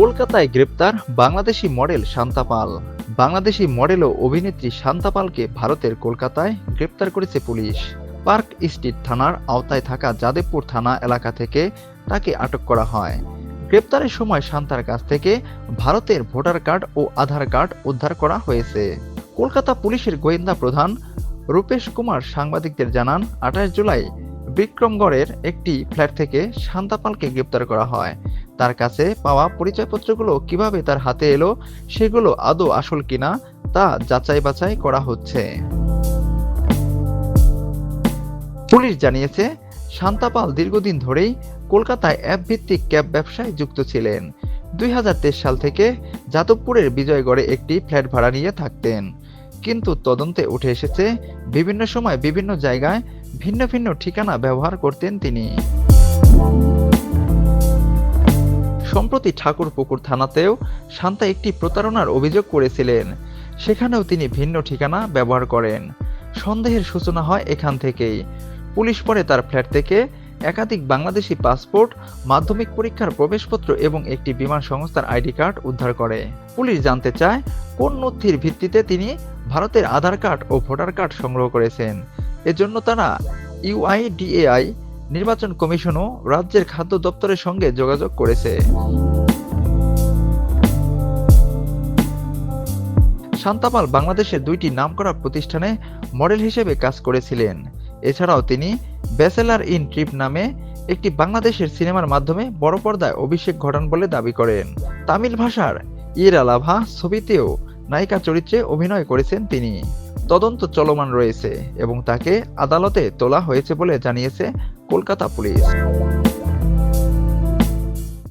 কলকাতায় গ্রেপ্তার Bangladeshi model Shanta Pal. Bangladeshi model ও অভিনেত্রী শান্তা পালকে ভারতের কলকাতায় গ্রেপ্তার করেছে পুলিশ। পার্ক স্ট্রিট থানার আওতায় থাকা যাদবপুর থানা এলাকা থেকে তাকে আটক করা হয়। গ্রেপ্তারের সময় শান্তার কাছ থেকে ভারতের ভোটার কার্ড ও আধার কার্ড উদ্ধার করা হয়েছে। কলকাতা পুলিশের গোয়েন্দা প্রধান রূপেশ কুমার সাংবাদিকদের জানান, আঠাশ জুলাই বিক্রমগড়ের একটি ফ্ল্যাট থেকে শান্তাপালকে গ্রেপ্তার করা হয়। তার কাছে পাওয়া পরিচয়পত্রগুলো কীভাবে তার হাতে এলো, সেগুলো আদৌ আসল কিনা তা যাচাই বাছাই করা হচ্ছে। পুলিশ জানিয়েছে শান্তাপাল দীর্ঘদিন ধরেই কলকাতায় অ্যাপ ভিত্তিক ক্যাব ব্যবসায় যুক্ত ছিলেন। দুই সাল থেকে যাদবপুরের বিজয়গড়ে একটি ফ্ল্যাট ভাড়া নিয়ে থাকতেন। কিন্তু তদন্তে উঠে এসেছে, বিভিন্ন সময় বিভিন্ন জায়গায় ভিন্ন ভিন্ন ঠিকানা ব্যবহার করতেন তিনি। সম্প্রতি ঠাকুরপুকুর থানাতেও শান্তা একটি প্রতারণার অভিযোগ করেছিলেন। সেখানেও তিনি ভিন্ন ঠিকানা ব্যবহার করেন। সন্দেহের সূচনা হয় এখান থেকেই। পুলিশ পরে তার ফ্ল্যাট থেকে একাধিক বাংলাদেশি পাসপোর্ট, মাধ্যমিক পরীক্ষার প্রবেশপত্র এবং একটি বিমান সংস্থার আইডি কার্ড উদ্ধার করে। পুলিশ জানতে চায়, কোন নথির ভিত্তিতে তিনি ভারতের আধার কার্ড ও ভোটার কার্ড সংগ্রহ করেছেন। এজন্য তারা ইউআইডিএআই নির্বাচন কমিশনও রাজ্যের খাদ্য দপ্তরের সঙ্গে যোগাযোগ করেছে। শান্তাপাল বাংলাদেশের দুইটি নামকরা প্রতিষ্ঠানে মডেল হিসেবে কাজ করেছিলেন। এছাড়াও তিনি ব্যাচেলার ইন ট্রিপ নামে একটি বাংলাদেশের সিনেমার মাধ্যমে বড় পর্দায় অভিষেক ঘটান বলে দাবি করেন। তামিল ভাষার ইয়েরা লাভা ছবিতেও নায়িকা চরিত্রে অভিনয় করেছেন তিনি। তদন্ত চলমান রয়েছে এবং তাকে আদালতে তোলা হয়েছে বলে জানিয়েছে কলকাতা পুলিশ।